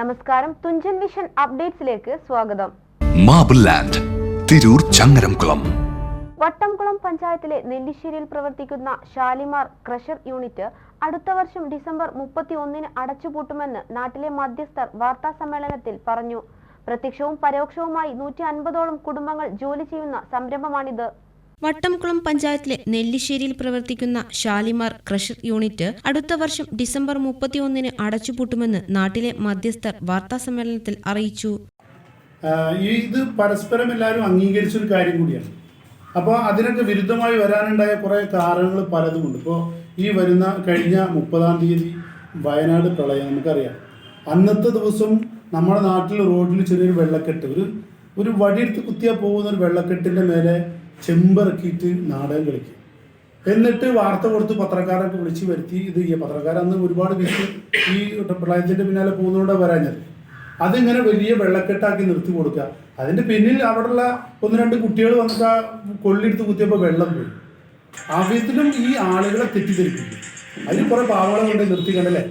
നമസ്കാരം. തുഞ്ചൻ വിഷൻ അപ്ഡേറ്റ്സിലേക്ക് സ്വാഗതം. Marble land Tirur Changaramkulam. Vattamkulam പഞ്ചായത്തിലെ നെല്ലിശ്ശേരിയിൽ പ്രവർത്തിക്കുന്ന ഷാലിമാർ ക്രഷർ യൂണിറ്റ് അടുത്ത വർഷം ഡിസംബർ മുപ്പത്തി ഒന്നിന് അടച്ചുപൂട്ടുമെന്ന് നാട്ടിലെ മധ്യസ്ഥർ വാർത്താ സമ്മേളനത്തിൽ പറഞ്ഞു. പ്രത്യക്ഷവും പരോക്ഷവുമായി നൂറ്റി അൻപതോളം കുടുംബങ്ങൾ ജോലി ചെയ്യുന്ന സംരംഭമാണിത്. വട്ടംകുളം പഞ്ചായത്തിലെ നെല്ലിശ്ശേരിയിൽ പ്രവർത്തിക്കുന്ന ഷാലിമാർ ക്രഷർ യൂണിറ്റ് അടുത്ത വർഷം ഡിസംബർ മുപ്പത്തിയൊന്നിന് അടച്ചുപൂട്ടുമെന്ന് നാട്ടിലെ മധ്യസ്ഥർ വാർത്താസമ്മേളനത്തിൽ അറിയിച്ചു. ഇത് പരസ്പരം എല്ലാവരും അംഗീകരിച്ചൊരു കാര്യം കൂടിയാണ്. അപ്പോൾ അതിനൊക്കെ വിരുദ്ധമായി വരാനുണ്ടായ കുറേ കാരണങ്ങൾ പലതുമുണ്ട്. ഇപ്പോൾ ഈ വരുന്ന കഴിഞ്ഞ മുപ്പതാം തീയതി വയനാട് പ്രളയം നമുക്കറിയാം. അന്നത്തെ ദിവസം നമ്മുടെ നാട്ടിൽ റോഡിൽ ചെറിയൊരു വെള്ളക്കെട്ട്. ഒരു ഒരു വടിയെടുത്ത് കുത്തിയാൽ പോകുന്ന ഒരു വെള്ളക്കെട്ടിന്റെ മേലെ ചെമ്പിറക്കിയിട്ട് നാടകം കളിക്കും. എന്നിട്ട് വാർത്ത കൊടുത്ത് പത്രക്കാരൊക്കെ വിളിച്ച് വരുത്തി ഇത് ഈ പത്രക്കാരന്ന് ഒരുപാട് വിഷ് ഈ പ്രളയത്തിന്റെ പിന്നാലെ പോകുന്നതുകൊണ്ട് വരാഞ്ഞത്. അതിങ്ങനെ വലിയ വെള്ളക്കെട്ടാക്കി നിർത്തി കൊടുക്കുക. അതിന്റെ പിന്നിൽ അവിടെയുള്ള ഒന്ന് രണ്ട് കുട്ടികൾ വന്നിട്ട് ആ കൊള്ളിയെടുത്ത് കുത്തിയപ്പോൾ വെള്ളം പോയി. ആവശ്യത്തിലും ഈ ആളുകളെ തെറ്റിദ്ധരിപ്പിക്കും. അതിന് കുറെ പാവകളെ കൊണ്ട് നിർത്തി കണ്ടല്ലേ?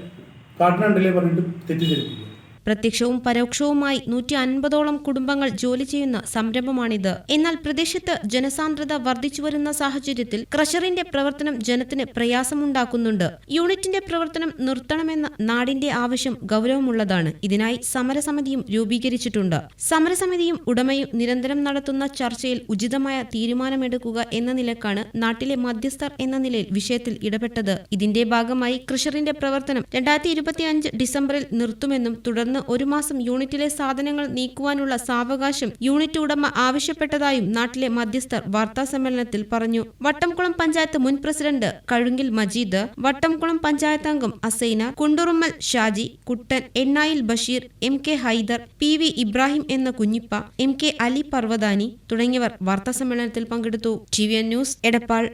കാട്ടിനുണ്ടല്ലേ പറഞ്ഞിട്ട് തെറ്റിദ്ധരിപ്പിക്കും. പ്രത്യക്ഷവും പരോക്ഷവുമായി നൂറ്റി അൻപതോളം കുടുംബങ്ങൾ ജോലി ചെയ്യുന്ന സംരംഭമാണിത്. എന്നാൽ പ്രദേശത്ത് ജനസാന്ദ്രത വർദ്ധിച്ചുവരുന്ന സാഹചര്യത്തിൽ ക്രഷറിന്റെ പ്രവർത്തനം ജനത്തിന് പ്രയാസമുണ്ടാക്കുന്നുണ്ട്. യൂണിറ്റിന്റെ പ്രവർത്തനം നിർത്തണമെന്ന നാടിന്റെ ആവശ്യം ഗൗരവമുള്ളതാണ്. ഇതിനായി സമരസമിതിയും രൂപീകരിച്ചിട്ടുണ്ട്. സമരസമിതിയും ഉടമയും നിരന്തരം നടത്തുന്ന ചർച്ചയിൽ ഉചിതമായ തീരുമാനമെടുക്കുക എന്ന നിലക്കാണ് നാട്ടിലെ മധ്യസ്ഥർ എന്ന നിലയിൽ വിഷയത്തിൽ ഇടപെട്ടത്. ഇതിന്റെ ഭാഗമായി ക്രഷറിന്റെ പ്രവർത്തനം രണ്ടായിരത്തി ഡിസംബറിൽ നിർത്തുമെന്നും തുടർന്ന് ഒരു മാസം യൂണിറ്റിലെ സാധനങ്ങൾ നീക്കുവാനുള്ള സാവകാശം യൂണിറ്റ് ഉടമ ആവശ്യപ്പെട്ടതായും നാട്ടിലെ മധ്യസ്ഥർ വാർത്താസമ്മേളനത്തിൽ പറഞ്ഞു. വട്ടംകുളം പഞ്ചായത്ത് മുൻ പ്രസിഡന്റ് കഴുങ്കിൽ മജീദ് വട്ടംകുളം പഞ്ചായത്ത് അംഗം Asaina Kundurummal Shaji Kuttan എണ്ണായിൽ Basheer M K Haidar P V Ibrahim എന്ന കുഞ്ഞിപ്പ എം കെ അലി പർവതാനി തുടങ്ങിയവർ വാർത്താസമ്മേളനത്തിൽ പങ്കെടുത്തു. T V N news Edappal.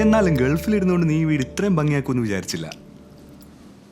എന്നാലും ഗൾഫിലിരുന്നുകൊണ്ട് നീ വീട് ഇത്രയും ഭംഗിയാക്കുമെന്ന് വിചാരിച്ചില്ല.